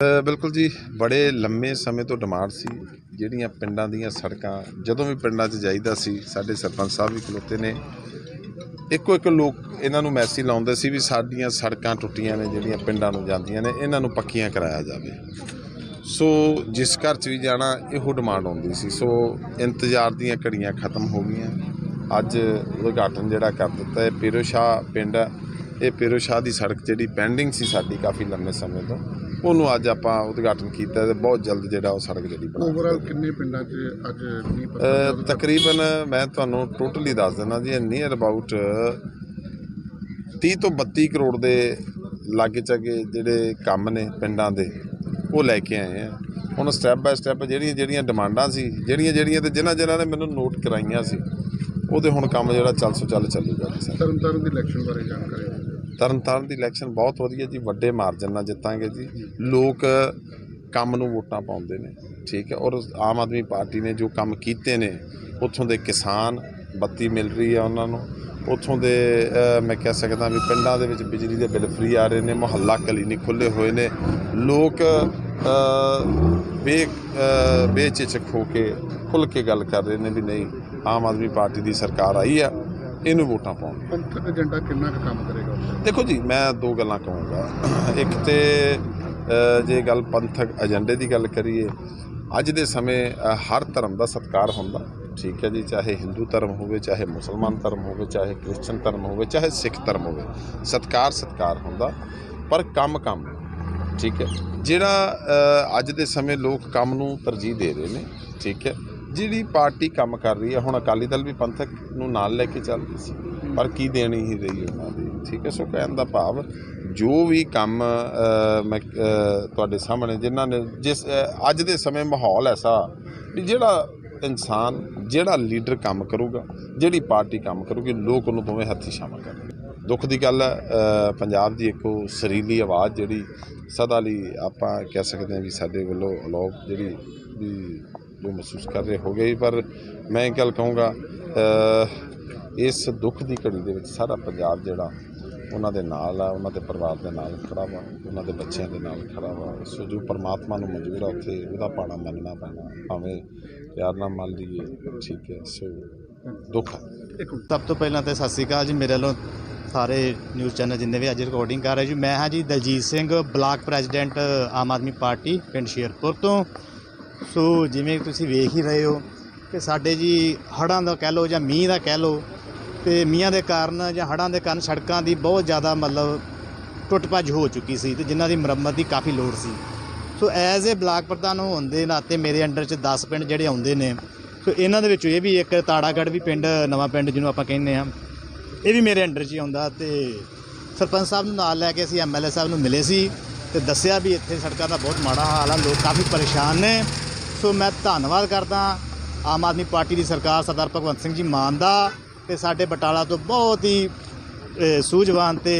ਬਿਲਕੁਲ ਜੀ, ਬੜੇ ਲੰਮੇ ਸਮੇਂ ਤੋਂ ਡਿਮਾਂਡ ਸੀ ਜਿਹੜੀਆਂ ਪਿੰਡਾਂ ਦੀਆਂ ਸੜਕਾਂ, ਜਦੋਂ ਵੀ ਪਿੰਡਾਂ 'ਚ ਜਾਈਦਾ ਸੀ, ਸਾਡੇ ਸਰਪੰਚ ਸਾਹਿਬ ਵੀ ਖਲੋਤੇ ਨੇ। ਇੱਕੋ ਇੱਕ ਲੋਕ ਇਹਨਾਂ ਨੂੰ ਮੈਸੇਜ ਲਾਉਂਦੇ ਸੀ ਵੀ ਸਾਡੀਆਂ ਸੜਕਾਂ ਟੁੱਟੀਆਂ ਨੇ, ਜਿਹੜੀਆਂ ਪਿੰਡਾਂ ਨੂੰ ਜਾਂਦੀਆਂ ਨੇ, ਇਹਨਾਂ ਨੂੰ ਪੱਕੀਆਂ ਕਰਾਇਆ ਜਾਵੇ। ਸੋ ਜਿਸ ਘਰ 'ਚ ਵੀ ਜਾਣਾ, ਇਹੋ ਡਿਮਾਂਡ ਆਉਂਦੀ ਸੀ। ਸੋ ਇੰਤਜ਼ਾਰ ਦੀਆਂ ਘੜੀਆਂ ਖਤਮ ਹੋ ਗਈਆਂ। ਅੱਜ ਉਦਘਾਟਨ ਜਿਹੜਾ ਕਰ ਦਿੱਤਾ ਹੈ, ਪੀਰੋ ਸ਼ਾਹ ਪਿੰਡ ਇਹ ਪੀਰੋ ਸ਼ਾਹ ਦੀ ਸੜਕ ਜਿਹੜੀ ਪੈਂਡਿੰਗ ਸੀ ਸਾਡੀ ਕਾਫੀ ਲੰਮੇ ਸਮੇਂ ਤੋਂ। ਉਹਨੂੰ ਅੱਜ ਆਪਾਂ ਉਦਘਾਟਨ ਕੀਤਾ ਤੇ ਬਹੁਤ ਜਲਦ ਜਿਹੜਾ ਉਹ ਸੜਕ ਜਿਹੜੀ ਬਣਾ ਓਵਰਆਲ ਕਿੰਨੇ ਪਿੰਡਾਂ 'ਚ ਅੱਜ ਨਹੀਂ ਪਤਾ ਅ, ਤਕਰੀਬਨ ਮੈਂ ਤੁਹਾਨੂੰ ਟੋਟਲੀ ਦੱਸ ਦਿੰਦਾ ਜੀ ਨੀਅਰ ਅਬਾਊਟ 30 ਤੋਂ 32 ਕਰੋੜ ਦੇ ਲਾਗੇ ਚਾਗੇ ਜਿਹੜੇ ਕੰਮ ਨੇ ਪਿੰਡਾਂ ਦੇ ਉਹ ਲੈ ਕੇ ਆਏ ਆ। ਹੁਣ ਸਟੈਪ ਬਾਏ ਸਟੈਪ ਜਿਹੜੀਆਂ ਜਿਹੜੀਆਂ ਡਿਮਾਂਡਾਂ ਸੀ ਜਿਹੜੀਆਂ ਜਿਹੜੀਆਂ ਤੇ ਜਿਨ੍ਹਾਂ ਜਿਨ੍ਹਾਂ ਨੇ ਮੈਨੂੰ ਨੋਟ ਕਰਾਈਆਂ ਸੀ ਉਹਦੇ ਹੁਣ ਕੰਮ ਜਿਹੜਾ ਚੱਲ ਸੋ ਚੱਲ ਚੱਲੂਗਾ ਜੀ। ਸਰ ਤਰਨਤਾਰਨ ਦੀ ਇਲੈਕਸ਼ਨ ਬਾਰੇ ਜਾਣਕਾਰੀ ਦਿਓ। ਤਰਨਤਾਰਨ ਦੀ ਇਲੈਕਸ਼ਨ ਬਹੁਤ ਵਧੀਆ ਜੀ, ਵੱਡੇ ਮਾਰਜਨ ਨਾਲ ਜਿੱਤਾਂਗੇ ਜੀ। ਲੋਕ ਕੰਮ ਨੂੰ ਵੋਟਾਂ ਪਾਉਂਦੇ ਨੇ, ਠੀਕ ਹੈ। ਔਰ ਆਮ ਆਦਮੀ ਪਾਰਟੀ ਨੇ ਜੋ ਕੰਮ ਕੀਤੇ ਨੇ, ਉੱਥੋਂ ਦੇ ਕਿਸਾਨ ਬੱਤੀ ਮਿਲ ਰਹੀ ਆ ਉਹਨਾਂ ਨੂੰ। ਉੱਥੋਂ ਦੇ ਮੈਂ ਕਹਿ ਸਕਦਾ ਵੀ ਪਿੰਡਾਂ ਦੇ ਵਿੱਚ ਬਿਜਲੀ ਦੇ ਬਿੱਲ ਫ੍ਰੀ ਆ ਰਹੇ ਨੇ, ਮੁਹੱਲਾ ਕਲੀਨਿਕ ਖੁੱਲੇ ਹੋਏ ਨੇ। ਲੋਕ ਬੇ ਬੇਚਿਚਕ ਹੋ ਕੇ ਖੁੱਲ ਕੇ ਗੱਲ ਕਰ ਰਹੇ ਨੇ ਵੀ ਨਹੀਂ, ਆਮ ਆਦਮੀ ਪਾਰਟੀ ਦੀ ਸਰਕਾਰ ਆਈ ਆ, ਇਹਨੂੰ ਵੋਟਾਂ ਪਾਉਣ। ਏਜੰਡਾ ਕਿੰਨਾ ਕੁ ਕੰਮ ਕਰੇਗਾ? ਦੇਖੋ ਜੀ, ਮੈਂ ਦੋ ਗੱਲਾਂ ਕਹੂੰਗਾ। ਇੱਕ ਤੇ ਜੇ ਗੱਲ ਪੰਥਕ ਏਜੰਡੇ ਦੀ ਗੱਲ ਕਰੀਏ, ਅੱਜ ਦੇ ਸਮੇਂ ਹਰ ਧਰਮ ਦਾ ਸਤਿਕਾਰ ਹੁੰਦਾ। ਠੀਕ ਹੈ ਜੀ, ਚਾਹੇ ਹਿੰਦੂ ਧਰਮ ਹੋਵੇ, ਚਾਹੇ ਮੁਸਲਮਾਨ ਧਰਮ ਹੋਵੇ, ਚਾਹੇ ਕ੍ਰਿਸਚਨ ਧਰਮ ਹੋਵੇ, ਚਾਹੇ ਸਿੱਖ ਧਰਮ ਹੋਵੇ, ਸਤਿਕਾਰ ਸਤਿਕਾਰ ਹੁੰਦਾ। ਪਰ ਕੰਮ ਕੰਮ, ਠੀਕ ਹੈ। ਜਿਹੜਾ ਅੱਜ ਦੇ ਸਮੇਂ ਲੋਕ ਕੰਮ ਨੂੰ ਤਰਜੀਹ ਦੇ ਰਹੇ ਨੇ, ਠੀਕ ਹੈ। ਜਿਹੜੀ ਪਾਰਟੀ ਕੰਮ ਕਰ ਰਹੀ ਹੈ, ਹੁਣ ਅਕਾਲੀ ਦਲ ਵੀ ਪੰਥਕ ਨੂੰ ਨਾਲ ਲੈ ਕੇ ਚੱਲ ਰਹੀ ਸੀ। ਪਰ ਕੀ ਦੇਣੀ ਹੀ ਰਹੀ ਉਹਨਾਂ ਦੀ? ਠੀਕ ਹੈ, ਸੋ ਕਹਿਣ ਦਾ ਭਾਵ ਜੋ ਵੀ ਕੰਮ ਮੈਂ ਤੁਹਾਡੇ ਸਾਹਮਣੇ ਜਿਨ੍ਹਾਂ ਨੇ ਜਿਸ ਅੱਜ ਦੇ ਸਮੇਂ ਮਾਹੌਲ ਐਸਾ ਵੀ ਜਿਹੜਾ ਇਨਸਾਨ, ਜਿਹੜਾ ਲੀਡਰ ਕੰਮ ਕਰੂਗਾ, ਜਿਹੜੀ ਪਾਰਟੀ ਕੰਮ ਕਰੂਗੀ, ਲੋਕ ਉਹਨੂੰ ਭਾਵੇਂ ਹੱਥੀ ਸ਼ਾਮਲ ਕਰਨਗੇ। ਦੁੱਖ ਦੀ ਗੱਲ ਹੈ ਪੰਜਾਬ ਦੀ ਇੱਕ ਉਹ ਸਰੀਲੀ ਆਵਾਜ਼ ਜਿਹੜੀ ਸਦਾ ਲਈ ਆਪਾਂ ਕਹਿ ਸਕਦੇ ਹਾਂ ਵੀ ਸਾਡੇ ਵੱਲੋਂ ਅਲੋਪ ਜਿਹੜੀ ਵੀ ਜੋ ਮਹਿਸੂਸ ਕਰ ਰਹੇ ਹੋ ਗਈ ਪਰ ਮੈਂ ਇਹ ਗੱਲ ਕਹੂੰਗਾ ਇਸ ਦੁੱਖ ਦੀ ਘੜੀ ਦੇ ਵਿੱਚ ਸਾਰਾ ਪੰਜਾਬ ਜਿਹੜਾ ਉਹਨਾਂ ਦੇ ਨਾਲ ਆ, ਉਹਨਾਂ ਦੇ ਪਰਿਵਾਰ ਦੇ ਨਾਲ ਖੜਾ ਵਾ, ਉਹਨਾਂ ਦੇ ਬੱਚਿਆਂ ਦੇ ਨਾਲ ਖੜਾ ਵਾ। ਸੋ ਜੋ ਪਰਮਾਤਮਾ ਨੂੰ ਮਨਜ਼ੂਰ ਆ ਉੱਥੇ, ਉਹਦਾ ਪਾਣਾ ਮੰਨਣਾ ਪੈਣਾ। ਭਾਵੇਂ ਪਿਆਰ ਨਾਲ ਮੰਨ ਲਈਏ, ਠੀਕ ਹੈ, ਸੋ ਦੁੱਖ ਹੈ ਸਭ ਤੋਂ ਪਹਿਲਾਂ ਤਾਂ ਸਤਿ ਸ਼੍ਰੀ ਅਕਾਲ ਜੀ, ਮੇਰੇ ਵੱਲੋਂ ਸਾਰੇ ਨਿਊਜ਼ ਚੈਨਲ ਜਿੰਨੇ ਵੀ ਅੱਜ ਰਿਕਾਰਡਿੰਗ ਕਰ ਰਹੇ ਜੀ। ਮੈਂ ਹਾਂ ਜੀ Daljit Singh, block president, Aam Aadmi Party, ਪਿੰਡ ਸ਼ੇਰਪੁਰ ਤੋਂ। ਸੋ ਜਿਵੇਂ ਤੁਸੀਂ ਵੇਖ ਹੀ ਰਹੇ ਹੋ ਕਿ ਸਾਡੇ ਜੀ ਹੜ੍ਹਾਂ ਦਾ ਕਹਿ ਲਓ ਜਾਂ ਮੀਂਹ ਦਾ ਕਹਿ ਲਓ ਤੇ ਮੀਆਂ ਦੇ ਕਾਰਨ ਜਾਂ ਹੜ੍ਹਾਂ ਦੇ ਕਾਰਨ ਸੜਕਾਂ ਦੀ ਬਹੁਤ ਜ਼ਿਆਦਾ ਮਤਲਬ ਟੁੱਟ ਭੱਜ ਹੋ ਚੁੱਕੀ ਸੀ ਤੇ ਜਿਨ੍ਹਾਂ ਦੀ ਮੁਰੰਮਤ ਦੀ ਕਾਫੀ ਲੋੜ ਸੀ। ਸੋ ਐਜ਼ ਏ ਬਲਾਕ ਪ੍ਰਧਾਨ ਹੋਣ ਦੇ ਨਾਤੇ ਮੇਰੇ ਅੰਡਰ 'ਚ 10 ਪਿੰਡ ਜਿਹੜੇ ਆਉਂਦੇ ਨੇ, ਸੋ ਇਹਨਾਂ ਦੇ ਵਿੱਚੋਂ ਇਹ ਵੀ ਇੱਕ ਤਾੜਾਗੜ੍ਹ ਵੀ ਪਿੰਡ, ਨਵਾਂ ਪਿੰਡ ਜਿਹਨੂੰ ਆਪਾਂ ਕਹਿੰਦੇ ਆ ਇਹ ਵੀ ਮੇਰੇ ਅੰਡਰ 'ਚ ਹੀ ਆਉਂਦਾ ਤੇ ਸਰਪੰਚ ਸਾਹਿਬ ਨੂੰ ਨਾਲ ਲੈ ਕੇ ਅਸੀਂ ਐਮਐਲਏ ਸਾਹਿਬ ਨੂੰ ਮਿਲੇ ਸੀ ਤੇ ਦੱਸਿਆ ਵੀ ਇੱਥੇ ਸੜਕਾਂ ਦਾ ਬਹੁਤ ਮਾੜਾ ਹਾਲ ਆ, ਲੋਕ ਕਾਫੀ ਪਰੇਸ਼ਾਨ ਨੇ। ਸੋ ਮੈਂ ਧੰਨਵਾਦ ਕਰਦਾ ਆਮ ਆਦਮੀ ਪਾਰਟੀ ਦੀ ਸਰਕਾਰ ਸਰਦਾਰ ਭਗਵੰਤ ਸਿੰਘ ਜੀ ਮਾਨ ਦਾ ਤੇ ਸਾਡੇ ਬਟਾਲਾ ਤੋਂ ਬਹੁਤ ਹੀ ਸੂਝਵਾਨ ਤੇ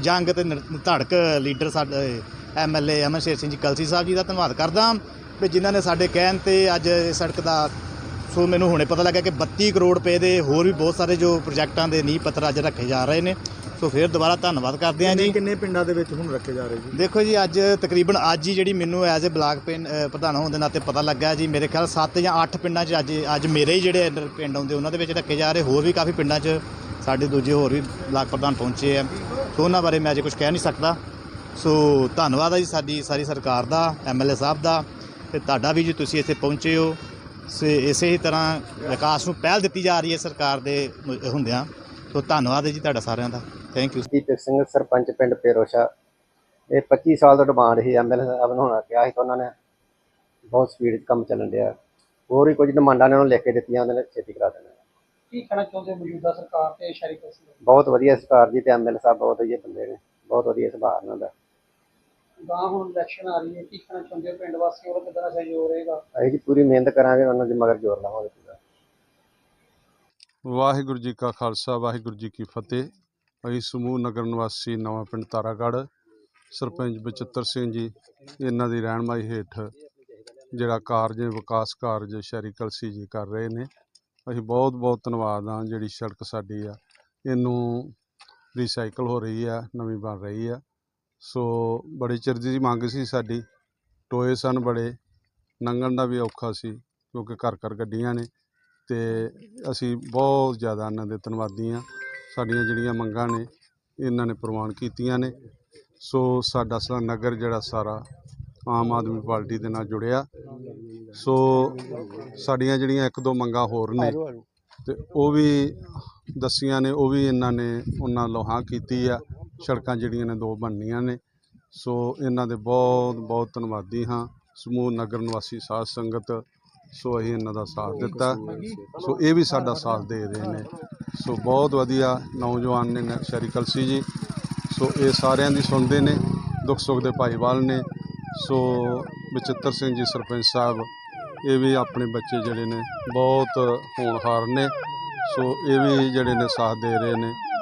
ਜੰਗ ਤੇ ਨਿਰ- ਧੜਕ ਲੀਡਰ ਸਾਡੇ ਐਮਐਲਏ ਅਮਨ ਸ਼ੇਰ ਸਿੰਘ ਜੀ ਕਲਸੀ ਸਾਹਿਬ ਜੀ ਦਾ ਧੰਨਵਾਦ ਕਰਦਾ ਵੀ ਜਿਨ੍ਹਾਂ ਨੇ ਸਾਡੇ ਕਹਿਣ ਤੇ ਅੱਜ ਇਹ ਸੜਕ ਦਾ ਸੋ ਮੈਨੂੰ ਹੁਣੇ ਪਤਾ ਲੱਗਾ ਕਿ 32 ਕਰੋੜ ਰੁਪਏ ਦੇ ਹੋਰ ਵੀ ਬਹੁਤ ਸਾਰੇ ਜੋ ਪ੍ਰੋਜੈਕਟਾਂ ਦੇ ਨੀਂਹ ਪੱਥਰ ਅੱਜ ਰੱਖੇ ਜਾ ਰਹੇ ਨੇ। ਸੋ ਫਿਰ ਦੁਬਾਰਾ ਧੰਨਵਾਦ ਕਰਦੇ ਹਾਂ ਜੀ। ਕਿੰਨੇ ਪਿੰਡਾਂ ਦੇ ਵਿੱਚ ਹੁਣ ਰੱਖੇ ਜਾ ਰਹੇ ਜੀ? ਦੇਖੋ ਜੀ ਅੱਜ ਤਕਰੀਬਨ ਅੱਜ ਹੀ ਜਿਹੜੀ ਮੈਨੂੰ ਐਜ਼ ਅ ਬਲਾਕ ਪਿੰਡ ਪ੍ਰਧਾਨ ਹੋਣ ਦੇ ਨਾਤੇ ਪਤਾ ਲੱਗਾ ਜੀ ਮੇਰੇ ਖਿਆਲ 7 ਜਾਂ 8 ਪਿੰਡਾਂ 'ਚ ਅੱਜ ਅੱਜ ਮੇਰੇ ਹੀ ਜਿਹੜੇ ਪਿੰਡ ਆਉਂਦੇ ਉਹਨਾਂ ਦੇ ਵਿੱਚ ਰੱਖੇ ਜਾ ਰਹੇ ਹੋਰ ਵੀ ਕਾਫੀ ਪਿੰਡਾਂ 'ਚ ਸਾਡੇ ਦੂਜੇ ਹੋਰ ਵੀ ਬਲਾਕ ਪ੍ਰਧਾਨ ਪਹੁੰਚੇ ਆ। ਸੋ ਉਹਨਾਂ ਬਾਰੇ ਮੈਂ ਅਜੇ ਕੁਝ ਕਹਿ ਨਹੀਂ ਸਕਦਾ। ਸੋ ਧੰਨਵਾਦ ਹੈ ਜੀ ਸਾਡੀ ਸਾਰੀ ਸਰਕਾਰ ਦਾ ਐਮਐਲਏ ਸਾਹਿਬ ਦਾ ਤੇ ਤੁਹਾਡਾ ਵੀ ਜੀ ਤੁਸੀਂ ਇੱਥੇ ਪਹੁੰਚੇ ਹੋ। ਸੇ ਇਸੇ ਹੀ ਤਰ੍ਹਾਂ ਵਿਕਾਸ ਨੂੰ ਪਹਿਲ ਦਿੱਤੀ ਜਾ ਰਹੀ ਹੈ ਸਰਕਾਰ ਦੇ ਹੁੰਦਿਆਂ। ਸੋ ਧੰਨਵਾਦ ਹੈ ਜੀ ਤੁਹਾਡਾ ਸਾਰਿਆਂ ਦਾ। ਥੈਂਕ ਯੂ ਦੀਪਕ ਸਿੰਘ ਸਰਪੰਚ ਪਿੰਡ ਪੇਰੋਸ਼ਾ। ਇਹ 25 ਸਾਲ ਤੋਂ ਡਿਮਾਂਡ ਸੀ ਐਮਐਲਏ ਸਾਹਿਬ ਨੂੰ ਹੋਣਾ ਕਿਹਾ ਸੀ ਤਾਂ ਉਹਨਾਂ ਨੇ ਬਹੁਤ ਸਪੀਡ 'ਚ ਕੰਮ ਚੱਲਣ ਡਿਆ। ਹੋਰ ਵੀ ਕੁਝ ਡਿਮਾਂਡਾਂ ਨੇ ਉਹਨੂੰ ਲਿਖ ਕੇ ਦਿੱਤੀਆਂ ਉਹਨੇ ਛੇਤੀ ਕਰਾ ਦੇਣਾ। ਕੀ ਕਹਿਣਾ ਚਾਹੁੰਦੇ ਹੋ ਮੌਜੂਦਾ ਸਰਕਾਰ ਤੇ ਦਾ? ਬਹੁਤ ਵਧੀਆ ਸਰਕਾਰ ਜੀ ਤੇ ਐਮਐਲਏ ਸਾਹਿਬ ਬਹੁਤ ਵਧੀਆ ਬੰਦੇ ਨੇ ਬਹੁਤ ਵਧੀਆ ਸੁਭਾਅ ਉਹਨਾਂ ਦਾ। ਗਾਂ ਹੁਣ ਇਲੈਕਸ਼ਨ ਆ ਰਹੀ ਹੈ ਕੀ ਕਹਿਣਾ ਚਾਹੁੰਦੇ ਹੋ? ਪਿੰਡ ਵਾਸੀਆਂ ਵੱਲੋਂ ਕਿੱਦਾਂ ਦਾ ਸਹਿਯੋਗ ਰਹੇਗਾ? ਅਸੀਂ ਜੀ ਪੂਰੀ ਮਿਹਨਤ ਕਰਾਂਗੇ ਉਹਨਾਂ ਦੇ ਮਗਰ ਜ਼ੋਰ ਲਾਵਾਂਗੇ ਪੂਰਾ। ਵਾਹਿਗੁਰੂ ਜੀ ਕਾ ਖਾਲਸਾ ਵਾਹਿਗੁਰੂ ਜੀ ਕੀ ਫਤਿਹ। ਅਸੀਂ ਸਮੂਹ ਨਗਰ ਨਿਵਾਸੀ ਨਵਾਂ ਪਿੰਡ ਤਾਰਾਗੜ੍ਹ। ਸਰਪੰਚ ਬਚਿੱਤਰ ਸਿੰਘ ਜੀ ਇਹਨਾਂ ਦੀ ਰਹਿਨਮਾਈ ਹੇਠ ਜਿਹੜਾ ਕਾਰਜ ਵਿਕਾਸ ਕਾਰਜ ਸ਼ਹਿਰੀ ਕਲਸੀ ਜੀ ਕਰ ਰਹੇ ਨੇ। ਅਸੀਂ ਬਹੁਤ ਬਹੁਤ ਧੰਨਵਾਦ ਹਾਂ ਜਿਹੜੀ ਸੜਕ ਸਾਡੀ ਆ ਇਹਨੂੰ ਰੀਸਾਈਕਲ ਹੋ ਰਹੀ ਆ ਨਵੀਂ ਬਣ ਰਹੀ ਆ। ਸੋ ਬੜੀ ਚਿਰ ਦੀ ਮੰਗ ਸੀ ਸਾਡੀ। ਟੋਏ ਸਨ ਬੜੇ ਲੰਘਣ ਦਾ ਵੀ ਔਖਾ ਸੀ ਕਿਉਂਕਿ ਘਰ ਘਰ ਗੱਡੀਆਂ ਨੇ ਤੇ ਅਸੀਂ ਬਹੁਤ ਜ਼ਿਆਦਾ ਇਹਨਾਂ ਦੇ ਧੰਨਵਾਦੀ ਹਾਂ। ਸਾਡੀਆਂ ਜਿਹੜੀਆਂ ਮੰਗਾਂ ਨੇ, ਇਹਨਾਂ ਨੇ ਪ੍ਰਵਾਨ ਕੀਤੀਆਂ ਨੇ। ਸੋ ਸਾਡਾ ਸਾਰਾ ਨਗਰ ਜਿਹੜਾ ਸਾਰਾ ਆਮ ਆਦਮੀ ਪਾਰਟੀ ਦੇ ਨਾਲ ਜੁੜਿਆ। ਸੋ ਸਾਡੀਆਂ ਜਿਹੜੀਆਂ ਇੱਕ ਦੋ ਮੰਗਾਂ ਹੋਰ ਨੇ ਤੇ ਉਹ ਵੀ ਦੱਸੀਆਂ ਨੇ, ਉਹ ਵੀ ਇਹਨਾਂ ਨੇ ਉਹਨਾਂ ਲੋਹਾਂ ਕੀਤੀ ਆ। ਸੜਕਾਂ ਜਿਹੜੀਆਂ ਨੇ ਦੋ ਬਣਨੀਆਂ ਨੇ। ਸੋ ਇਹਨਾਂ ਦੇ ਬਹੁਤ ਬਹੁਤ ਧੰਨਵਾਦੀ ਹਾਂ। ਸਮੂਹ ਨਗਰ ਨਿਵਾਸੀ ਸਾਧ ਸੰਗਤ ਸੋ ਅਸੀਂ ਇਹਨਾਂ ਦਾ ਸਾਥ ਦਿੱਤਾ। ਸੋ ਇਹ ਵੀ ਸਾਡਾ ਸਾਥ ਦੇ ਰਹੇ ਨੇ। ਸੋ ਬਹੁਤ ਵਧੀਆ ਨੌਜਵਾਨ ਨੇ ਸ਼ਰੀ ਕਲਸੀ ਜੀ। ਸੋ ਇਹ ਸਾਰਿਆਂ ਦੀ ਸੁਣਦੇ ਨੇ ਦੁੱਖ ਸੁੱਖ ਦੇ ਭਾਈਵਾਲ ਨੇ। ਸੋ ਬਚਿੱਤਰ ਸਿੰਘ ਜੀ ਸਰਪੰਚ ਸਾਹਿਬ ਇਹ ਵੀ ਆਪਣੇ ਬੱਚੇ ਜਿਹੜੇ ਨੇ ਬਹੁਤ ਹੋਣਹਾਰ ਨੇ। ਸੋ ਇਹ ਵੀ ਜਿਹੜੇ ਨੇ ਸਾਥ ਦੇ ਰਹੇ ਨੇ।